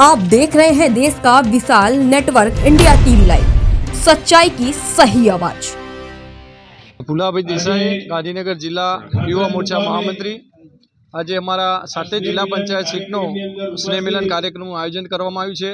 आप देख रहे हैं देश का विशाल नेटवर्क इंडिया टीवी लाइव सच्चाई की सही आवाज ભુલાભાઈ દેસાઈ ગાંધીનગર જિલ્લા યુવા મોરચા મહામંત્રી આજે અમારા સાથે જિલ્લા પંચાયત સીટનો સ્નેહ મિલન કાર્યક્રમનું આયોજન કરવામાં આવ્યું છે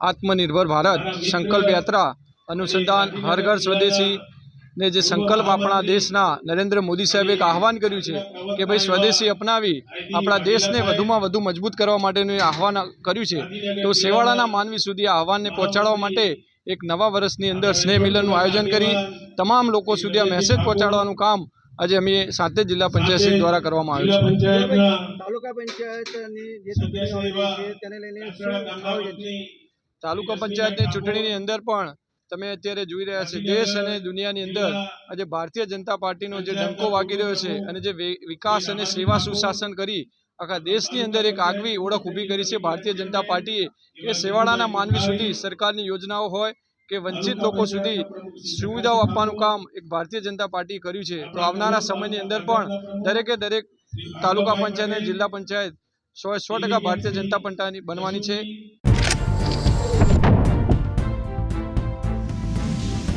આત્મનિર્ભર ભારત સંકલ્પ યાત્રા અનુસંધાન હર ઘર સ્વદેશી ને જે સંકલ્પ આપણા દેશના નરેન્દ્ર મોદી સાહેબે એક આહવાન કર્યું છે કે ભાઈ સ્વદેશી અપનાવી આપણા દેશને વધુમાં વધુ મજબૂત કરવા માટેનું એ આહવાન કર્યું છે. તો સેવાળાના માનવી સુધી આ આહવાનને પહોંચાડવા માટે એક નવા વર્ષની અંદર સ્નેહ મિલનનું આયોજન કરી તમામ લોકો સુધી આ મેસેજ પહોંચાડવાનું કામ આજે અમે સાથે જિલ્લા પંચાયત શ્રી દ્વારા કરવામાં આવ્યું છે. તાલુકા પંચાયતની જે તેને લઈને તાલુકા પંચાયતની ચૂંટણીની અંદર પણ તમે અત્યારે જોઈ રહ્યા છે દેશ અને દુનિયાની અંદર આજે ભારતીય જનતા પાર્ટીનો જે ડંકો વાગી રહ્યો છે અને જે વિકાસ અને સેવા સુશાસન કરી આખા દેશની અંદર એક આગવી ઓળખ ઊભી કરી છે ભારતીય જનતા પાર્ટીએ કે સેવાળાના માનવી સુધી સરકારની યોજનાઓ હોય કે વંચિત લોકો સુધી સુવિધાઓ આપવાનું કામ એક ભારતીય જનતા પાર્ટીએ કર્યું છે. તો આવનારા સમયની અંદર પણ દરેકે દરેક તાલુકા પંચાયત અને જિલ્લા પંચાયત સો સો ટકા ભારતીય જનતા પંટાની બનવાની છે.